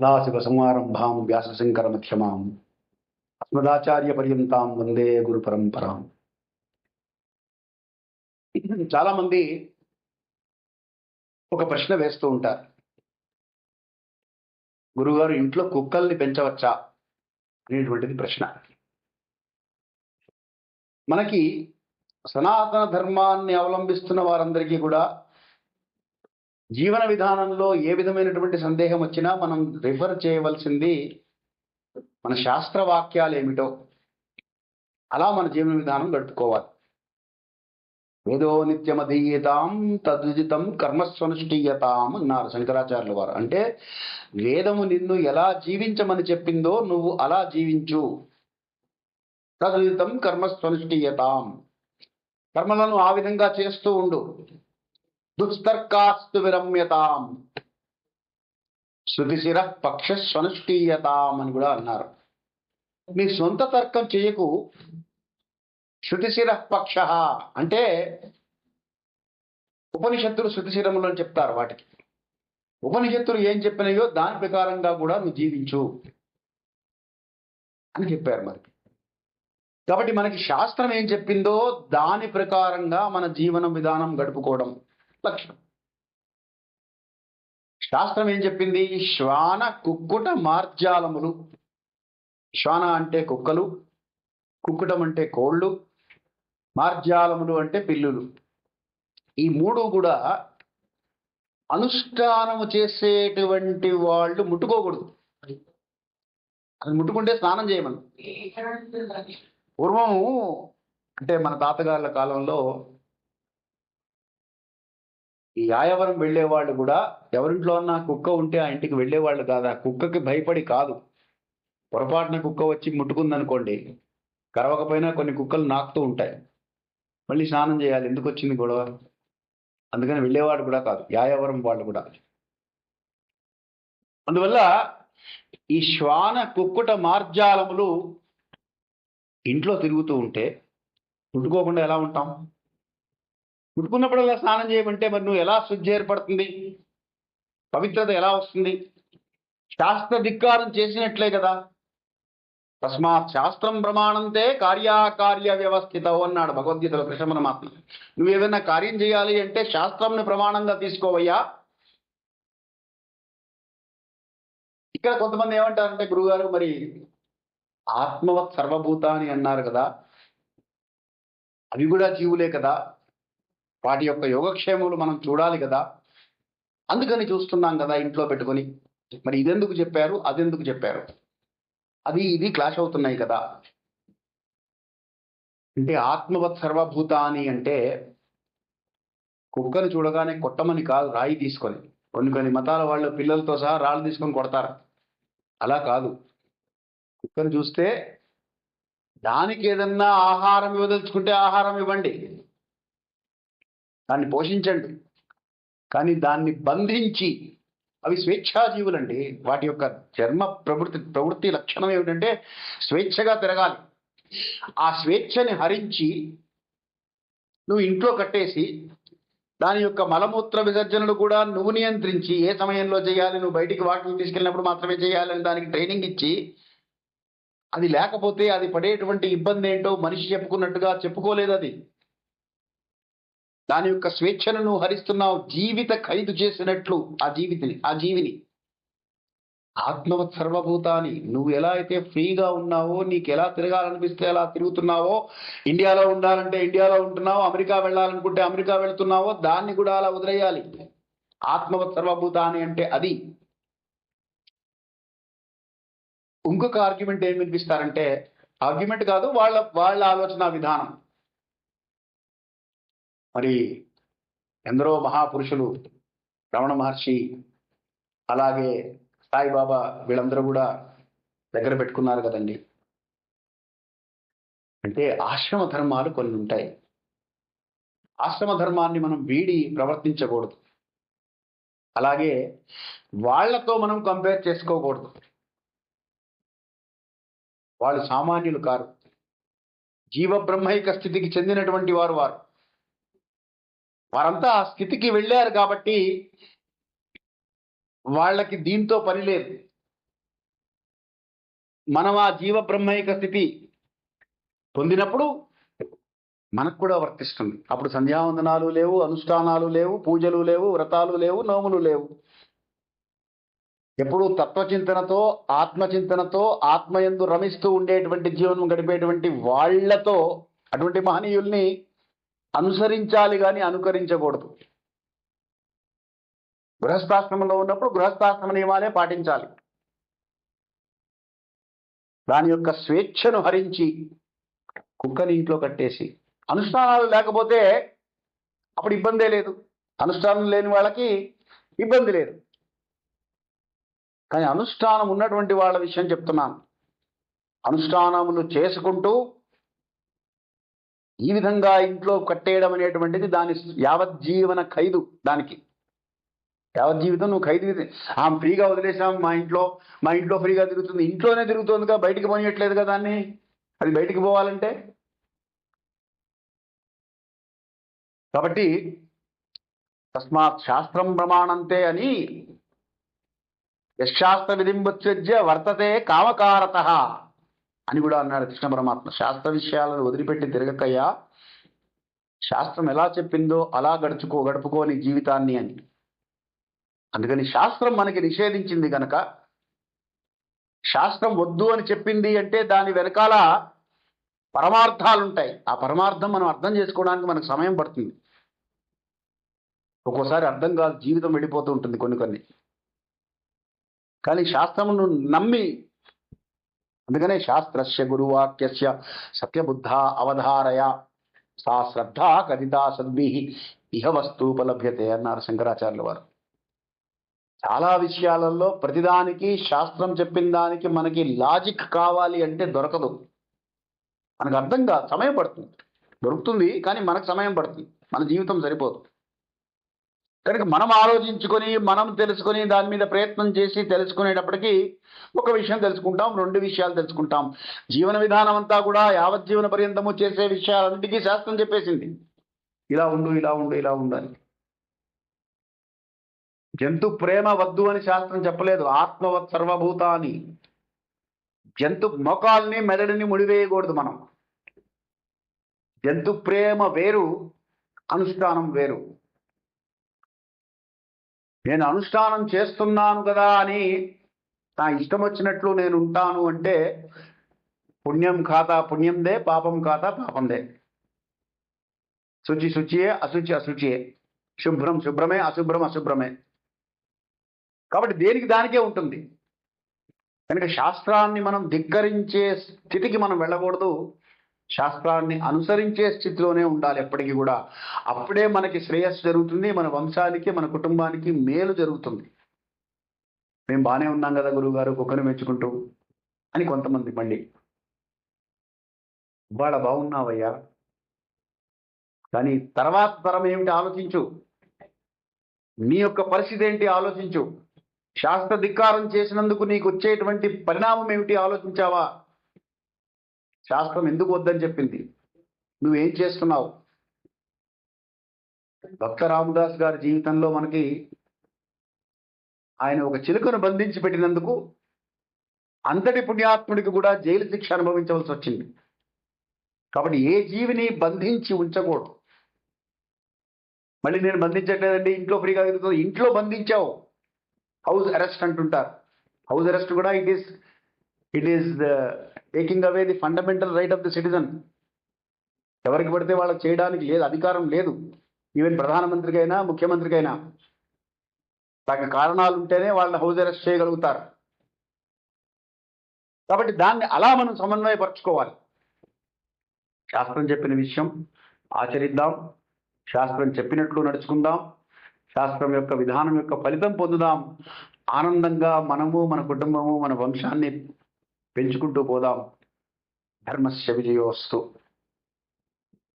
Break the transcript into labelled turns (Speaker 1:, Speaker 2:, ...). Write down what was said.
Speaker 1: సదాశివ సంహారంభాం వ్యాసశంకర మధ్యమాం అస్మదాచార్య పర్యంతాం వందే గురు పరంపరాం చాలామంది ఒక ప్రశ్న వేస్తూ ఉంటారు. గురుగారు ఇంట్లో కుక్కల్ని పెంచవచ్చా? అనేటువంటిది ప్రశ్న. మనకి సనాతన ధర్మాన్ని అవలంబిస్తున్న వారందరికీ కూడా జీవన విధానంలో ఏ విధమైనటువంటి సందేహం వచ్చినా మనం రిఫర్ చేయవలసింది మన శాస్త్ర వాక్యాలు ఏమిటో. అలా మన జీవన విధానం గడుపుకోవాలి వేదో నిత్యమధీయతాం తద్విజితం కర్మస్వనుష్ఠీయతాం అన్నారు శంకరాచార్యుల వారు. అంటే వేదము నిన్ను ఎలా జీవించమని చెప్పిందో నువ్వు అలా జీవించు. తద్విజితం కర్మస్వనుష్ఠీయతాం కర్మలను ఆ విధంగా చేస్తూ ఉండు. దుస్తర్కాస్తు విరమ్యతాం శృతిశిర పక్ష స్వనుష్ఠీయతాం అని కూడా అన్నారు. మీ సొంత తర్కం చేయకు. శృతిశిర పక్ష అంటే ఉపనిషత్తులు శృతిశిరములు అని చెప్తారు వాటికి. ఉపనిషత్తులు ఏం చెప్పినాయో దాని ప్రకారంగా కూడా నువ్వు జీవించు అని చెప్పారు మరి. కాబట్టి మనకి శాస్త్రం ఏం చెప్పిందో దాని ప్రకారంగా మన జీవన విధానం గడుపుకోవడం. లక్ష్యం శాస్త్రం ఏం చెప్పింది? శ్వాన కుక్కుట మార్జాలములు. శ్వాన అంటే కుక్కలు కుక్కుటం అంటే కోళ్ళు మార్జాలములు అంటే పిల్లులు. ఈ మూడు కూడా అనుష్ఠానము చేసేటువంటి వాళ్ళు ముట్టుకోకూడదు. అది ముట్టుకుంటే స్నానం చేయమని. పూర్వము అంటే మన తాతగారుల కాలంలో ఈ యాయవరం వెళ్ళేవాళ్ళు కూడా ఎవరింట్లో అన్నా కుక్క ఉంటే ఆ ఇంటికి వెళ్ళేవాళ్ళు కాదు. ఆ కుక్కకి భయపడి కాదు. పొరపాటున కుక్క వచ్చి ముట్టుకుందనుకోండి కరవకపోయినా కొన్ని కుక్కలు నాకుతూ ఉంటాయి. మళ్ళీ స్నానం చేయాలి. ఎందుకు వచ్చింది గొడవ? అందుకని వెళ్ళేవాడు కూడా కాదు యాయవరం వాళ్ళు కూడా. అందువల్ల ఈ శ్వాన కుక్కుట మార్జాలములు ఇంట్లో తిరుగుతూ ఉంటే ముట్టుకోకుండా ఎలా ఉంటాం? ముట్టుకున్నప్పుడల్లా స్నానం చేయమంటే మరి నువ్వు ఎలా శుద్ధి ఏర్పడుతుంది? పవిత్రత ఎలా వస్తుంది? శాస్త్ర ధిక్కారం చేసినట్లే కదా. తస్మాత్ శాస్త్రం ప్రమాణంతే కార్యాకార్య వ్యవస్థిత అన్నాడు భగవద్గీతలో కృష్ణ పరమాత్మ నువ్వు ఏదైనా కార్యం చేయాలి అంటే శాస్త్రంని ప్రమాణంగా తీసుకోవయ్యా. ఇక్కడ కొంతమంది ఏమంటారంటే గురుగారు మరి ఆత్మవత్ సర్వభూతాని అన్నారు కదా. అవి కూడా జీవులే కదా. వాటి యొక్క యోగక్షేమములు మనం చూడాలి కదా. అందుకని చూస్తున్నాం కదా ఇంట్లో పెట్టుకొని. మరి ఇదెందుకు చెప్పారు? అదెందుకు చెప్పారు? అది ఇది క్లాష్ అవుతున్నాయి కదా. అంటే ఆత్మవత్ సర్వభూతాని అంటే కుక్కను చూడగానే కొట్టమని కాదు రాయి తీసుకొని. కొన్ని కొన్ని మతాల వాళ్ళు పిల్లలతో సహా రాళ్ళు తీసుకొని కొడతారు. అలా కాదు. కుక్కను చూస్తే దానికి ఏదన్నా ఆహారం ఇవ్వదలుచుకుంటే ఆహారం ఇవ్వండి. దాన్ని పోషించండి. కానీ దాన్ని బంధించి అవి స్వేచ్ఛాజీవులండి. వాటి యొక్క చర్మ ప్రవృత్తి ప్రవృత్తి లక్షణం ఏమిటంటే స్వేచ్ఛగా తిరగాలి. ఆ స్వేచ్ఛని హరించి నువ్వు ఇంట్లో కట్టేసి దాని యొక్క మలమూత్ర విసర్జనలు కూడా నువ్వు నియంత్రించి ఏ సమయంలో చేయాలి నువ్వు బయటికి వాటిని తీసుకెళ్ళినప్పుడు మాత్రమే చేయాలని దానికి ట్రైనింగ్ ఇచ్చి అది లేకపోతే అది పడేటువంటి ఇబ్బంది ఏంటో మనిషి చెప్పుకున్నట్టుగా చెప్పుకోలేదు అది. దాని యొక్క స్వేచ్ఛను నువ్వు హరిస్తున్నావు. జీవిత ఖైదు చేసినట్లు ఆ జీవితిని ఆ జీవిని. ఆత్మవత్ సర్వభూతాన్ని నువ్వు ఎలా అయితే ఫ్రీగా ఉన్నావో నీకు ఎలా తిరగాలనిపిస్తే ఎలా తిరుగుతున్నావో ఇండియాలో ఉండాలంటే ఇండియాలో ఉంటున్నావో అమెరికా వెళ్ళాలనుకుంటే అమెరికా వెళ్తున్నావో దాన్ని కూడా అలా వదిలేయాలి. ఆత్మవత్ సర్వభూతాన్ని అంటే అది. ఇంకొక ఆర్గ్యుమెంట్ ఏం వినిపిస్తారంటే ఆర్గ్యుమెంట్ కాదు వాళ్ళ వాళ్ళ ఆలోచన విధానం. మరి ఎందరో మహాపురుషులు రమణ మహర్షి అలాగే సాయిబాబా వీళ్ళందరూ కూడా దగ్గర పెట్టుకున్నారు కదండి. అంటే ఆశ్రమ ధర్మాలు కొన్ని ఉంటాయి. ఆశ్రమ ధర్మాన్ని మనం వీడి ప్రవర్తించకూడదు. అలాగే వాళ్ళతో మనం కంపేర్ చేసుకోకూడదు. వాళ్ళు సామాన్యులు కారు. జీవబ్రహ్మైక స్థితికి చెందినటువంటి వారు వారు. వారంతా ఆ స్థితికి వెళ్ళారు కాబట్టి వాళ్ళకి దీంతో పని లేదు. మనం ఆ జీవ బ్రహ్మైక స్థితి పొందినప్పుడు మనకు కూడా వర్తిస్తుంది. అప్పుడు సంధ్యావందనాలు లేవు అనుష్ఠానాలు లేవు పూజలు లేవు వ్రతాలు లేవు నోములు లేవు. ఎప్పుడు తత్వచింతనతో ఆత్మచింతనతో ఆత్మయందు రమిస్తూ ఉండేటువంటి జీవనం గడిపేటువంటి వాళ్ళతో అటువంటి మహనీయుల్ని అనుసరించాలి కానీ అనుకరించకూడదు. గృహస్థాశ్రమంలో ఉన్నప్పుడు గృహస్థాశ్రమ నియమాలే పాటించాలి. దాని యొక్క స్వేచ్ఛను హరించి కుక్కని ఇంట్లో కట్టేసి అనుష్ఠానాలు లేకపోతే అప్పుడు ఇబ్బందే లేదు. అనుష్ఠానం లేని వాళ్ళకి ఇబ్బంది లేదు. కానీ అనుష్ఠానం ఉన్నటువంటి వాళ్ళ విషయం చెప్తున్నాను. అనుష్ఠానములు చేసుకుంటూ ఈ విధంగా ఇంట్లో కట్టేయడం అనేటువంటిది దాని యావజ్జీవన ఖైదు దానికి. యావజ్జీవితం నువ్వు ఖైదు ఆమె ఫ్రీగా వదిలేసాం మా ఇంట్లో మా ఇంట్లో ఫ్రీగా తిరుగుతుంది. ఇంట్లోనే తిరుగుతుందిగా బయటికి పోనీయట్లేదుగా దాన్ని అది బయటికి పోవాలంటే? కాబట్టి తస్మాత్ శాస్త్రం ప్రమాణంతే అని యశాస్త్ర విధింబుత్సజ్య వర్తతే కామకారత. అని కూడా అన్నాడు కృష్ణ పరమాత్మ. శాస్త్ర విషయాలను వదిలిపెట్టి తిరగకయ్యా. శాస్త్రం ఎలా చెప్పిందో అలా గడుచుకో గడుపుకోని జీవితాన్ని అని. అందుకని శాస్త్రం మనకి నిషేధించింది కనుక శాస్త్రం వద్దు అని చెప్పింది అంటే దాని వెనకాల పరమార్థాలు ఉంటాయి ఆ పరమార్థం మనం అర్థం చేసుకోవడానికి మనకు సమయం పడుతుంది. ఒక్కోసారి అర్థం కాదు జీవితం వెళ్ళిపోతూ ఉంటుంది కొన్ని కొన్ని. కానీ శాస్త్రమును నమ్మి అందుకనే శాస్త్రస్య గురువాక్యస్య సత్యబుద్ధ అవధారయ. సా శ్రద్ధ కథిత సద్భి. ఇహ వస్తుపలభ్యతే అన్నారు శంకరాచార్యుల వారు. చాలా విషయాలలో ప్రతిదానికి శాస్త్రం చెప్పిన దానికి మనకి లాజిక్ కావాలి అంటే దొరకదు. మనకు అర్థం కాదు సమయం పడుతుంది. దొరుకుతుంది కానీ మనకు సమయం పడుతుంది. మన జీవితం సరిపోదు. కనుక మనం ఆలోచించుకొని మనం తెలుసుకొని దాని మీద ప్రయత్నం చేసి తెలుసుకునేటప్పటికీ ఒక విషయం తెలుసుకుంటాం రెండు విషయాలు తెలుసుకుంటాం. జీవన విధానం అంతా కూడా యావజ్జీవన పర్యంతము చేసే విషయాలన్నిటికీ శాస్త్రం చెప్పేసింది. ఇలా ఉండు ఇలా ఉండు ఇలా ఉండు అని. జంతు ప్రేమ వద్దు అని శాస్త్రం చెప్పలేదు. ఆత్మవత్ సర్వభూతాని. జంతు మొకాల్ని మెదడుని ముడివేయకూడదు మనం. జంతు ప్రేమ వేరు అనుష్ఠానం వేరు. నేను అనుష్ఠానం చేస్తున్నాను కదా అని నా ఇష్టం వచ్చినట్లు నేను ఉంటాను అంటే పుణ్యం ఖాతా పుణ్యందే పాపం ఖాతా పాపందే. శుచి శుచియే అశుచి అశుచియే. శుభ్రం శుభ్రమే అశుభ్రం అశుభ్రమే. కాబట్టి దేనికి దానికే ఉంటుంది? కనుక శాస్త్రాన్ని మనం ధిక్కరించే స్థితికి మనం వెళ్ళకూడదు. శాస్త్రాన్ని అనుసరించే స్థితిలోనే ఉండాలి ఎప్పటికీ కూడా. అప్పుడే మనకి శ్రేయస్సు జరుగుతుంది మన వంశానికి మన కుటుంబానికి మేలు జరుగుతుంది. మేము బాగానే ఉన్నాం కదా గురువు గారు కుక్కను మెచ్చుకుంటూ అని కొంతమంది మళ్ళీ. ఇవాళ బాగున్నావయ్యా. కానీ తర్వాత తరం ఏమిటి ఆలోచించు. నీ యొక్క పరిస్థితి ఏంటి ఆలోచించు. శాస్త్ర ధిక్కారం చేసినందుకు నీకు వచ్చేటువంటి పరిణామం ఏమిటి ఆలోచించావా? శాస్త్రం ఎందుకు వద్దని చెప్పింది? నువ్వేం చేస్తున్నావు? భక్త రామదాస్ గారి జీవితంలో మనకి ఆయన ఒక చిలుకను బంధించి పెట్టినందుకు అంతటి పుణ్యాత్ముడికి కూడా జైలు శిక్ష అనుభవించవలసి వచ్చింది. కాబట్టి ఏ జీవిని బంధించి ఉంచకూడదు. మళ్ళీ నేను బంధించట్లేదండి ఇంట్లో ఫ్రీగా తిరుగుతుంది ఇంట్లో బంధించావు. హౌస్ అరెస్ట్ అంటుంటారు. హౌస్ అరెస్ట్ కూడా it is it is taking away the fundamental right of the citizen ఎవరికి పడితే వాళ్ళకి చేయడానికి లేదు అధికారం లేదు. ఈవెన్ ప్రధానమంత్రికైనా ముఖ్యమంత్రికైనా. తగ్గ కారణాలు ఉంటేనే వాళ్ళని హౌస్ అరెస్ట్ చేయగలుగుతారు. కాబట్టి దాన్ని అలా మనం సమన్వయపరచుకోవాలి. శాస్త్రం చెప్పిన విషయం ఆచరిద్దాం. శాస్త్రం చెప్పినట్లు నడుచుకుందాం. శాస్త్రం యొక్క విధానం యొక్క ఫలితం పొందుదాం. ఆనందంగా మనము మన కుటుంబము మన వంశాన్ని పెంచుకుంటూ పోదాం. ధర్మస్య విజయోస్తు.